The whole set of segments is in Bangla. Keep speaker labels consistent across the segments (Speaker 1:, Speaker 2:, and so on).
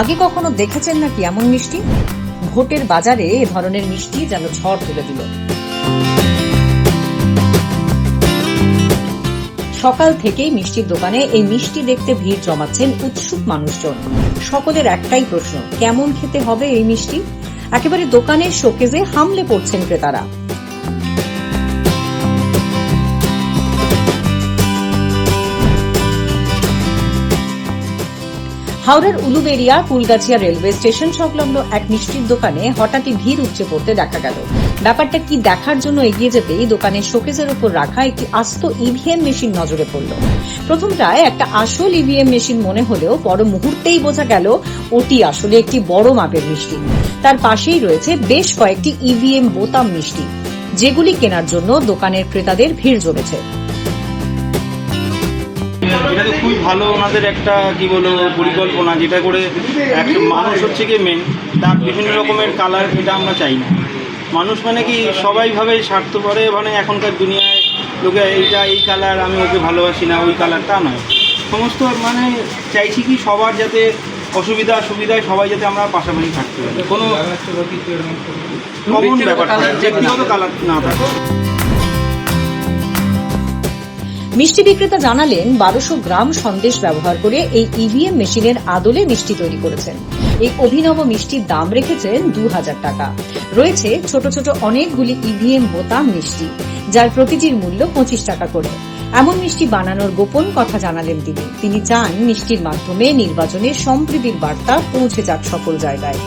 Speaker 1: আগে কখনো দেখেছেন নাকি এমন মিষ্টি? ভোটের বাজারে এ ধরনের মিষ্টি যেন ঝড় তুলে দিল। সকাল থেকেই মিষ্টির দোকানে এই মিষ্টি দেখতে ভিড় জমাচ্ছেন উৎসুক মানুষজন। সকলের একটাই প্রশ্ন, কেমন খেতে হবে এই মিষ্টি? একেবারে দোকানের শোকেজে হামলে পড়ছেন ক্রেতারা। হাওড়ার উলুবেরিয়া কুলগাছিয়া রেলওয়ে স্টেশন সংলগ্ন এক মিষ্টির দোকানে হঠাৎই ভিড় উপচে পড়তে দেখা গেল। ব্যাপারটা কি দেখার জন্য এগিয়ে যেতেই দোকানের শোকেজের উপর রাখা একটি আস্ত ইভিএম মেশিন নজরে পড়ল। প্রথমটায় একটা আসল ইভিএম মেশিন মনে হলেও পর মুহূর্তেই বোঝা গেল ওটি আসলে একটি বড় মাপের মিষ্টি। তার পাশেই রয়েছে বেশ কয়েকটি ইভিএম বোতাম মিষ্টি, যেগুলি কেনার জন্য দোকানের ক্রেতাদের ভিড় জমেছে।
Speaker 2: এটা তো খুবই ভালো ওনাদের একটা কি বলব পরিকল্পনা যেটা করে একটা মানুষ হচ্ছে কি মেন তার বিভিন্ন রকমের কালার এটা আমরা চাই না। মানুষ মানে কি সবাই ভাবে স্বার্থ করে মানে এখনকার দুনিয়ায় লোকে এইটা এই কালার আমি ওকে ভালোবাসি না ওই কালার তা নয়। সমস্ত মানে চাইছি কি সবার যাতে অসুবিধা সুবিধায় সবাই যাতে আমরা পাশাপাশি থাকতে পারি। কোনো কমন ব্যাপার না, ব্যক্তিগত কালার না থাকে
Speaker 1: মিষ্টি বিক্রেতা জানালেন, বারোশো গ্রাম সন্দেশ ব্যবহার করে এই ইভিএম মেশিনের আদলে মিষ্টি তৈরি করেছেন। এই অভিনব মিষ্টির দাম রেখেছেন দু হাজার টাকা। রয়েছে ছোট ছোট অনেকগুলি ইভিএম বোতাম মিষ্টি, যার প্রতিটির মূল্য পঁচিশ টাকা করে। এমন মিষ্টি বানানোর গোপন কথা জানালেন তিনি। তিনি চান মিষ্টির মাধ্যমে নির্বাচনে সম্প্রীতির বার্তা পৌঁছে যাক সকল জায়গায়।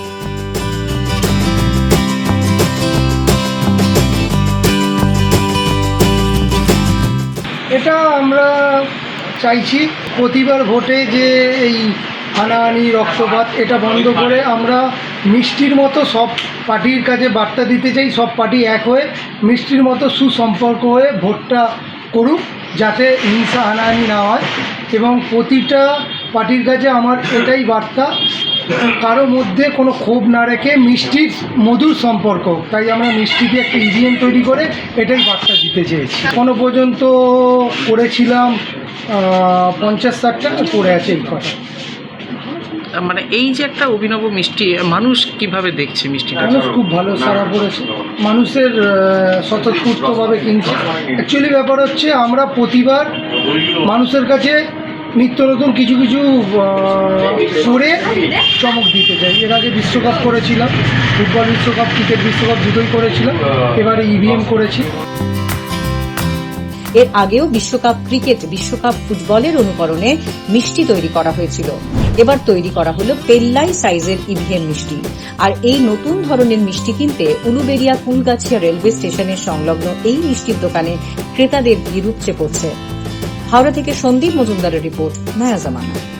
Speaker 3: এটা আমরা চাইছি প্রতিবার ভোটে যে এই হানাহানি রক্তপাত এটা বন্ধ করে আমরা মিষ্টির মতো সব পার্টির কাছে বার্তা দিতে চাই সব পার্টি এক হয়ে মিষ্টির মতো সুসম্পর্ক হয়ে ভোটটা করুক যাতে হিংসা হানাহানি না হয়। এবং প্রতিটা পার্টির কাছে আমার এটাই বার্তা কারও মধ্যে কোনো ক্ষোভ না রেখে মিষ্টির মধুর সম্পর্ক। তাই আমরা মিষ্টি দিয়ে একটা ইভিএম তৈরি করে এটাই বার্তা দিতে চেয়েছি। কোনো পর্যন্ত করেছিলাম পঞ্চাশ ষাটটা পড়ে আছে এই কথা
Speaker 4: মানে এই যে একটা অভিনব মিষ্টি মানুষ কীভাবে দেখছে মিষ্টিটা?
Speaker 3: মানুষ খুব ভালো সারা পড়েছে। মানুষের স্বতঃস্ফূর্তভাবে কিনছে অ্যাকচুয়ালি ব্যাপার হচ্ছে আমরা প্রতিবার মানুষের কাছে নিত্য নতুন কিছু কিছু করে চমক দিতে চাই। এর আগে বিশ্বকাপ করেছিলাম, ফুটবল বিশ্বকাপ, ক্রিকেট বিশ্বকাপ দুটোই করেছিলাম। এবারে ইভিএম করেছি।
Speaker 1: এর আগেও বিশ্বকাপ ক্রিকেট, বিশ্বকাপ ফুটবলের অনুকরণে মিষ্টি তৈরি করা হয়েছিল। এবার তৈরি করা হলো পেল্লাই সাইজের ইভিএম মিষ্টি। আর এই নতুন ধরনের মিষ্টি কিনতে উলুবেরিয়া কুলগাছিয়া রেলওয়ে স্টেশনের সংলগ্ন এই মিষ্টির দোকানে ক্রেতাদের ভিড় উপচে পড়ছে। হাওড়া থেকে সন্দীপ মজুমদারের রিপোর্ট নয়া জামানা।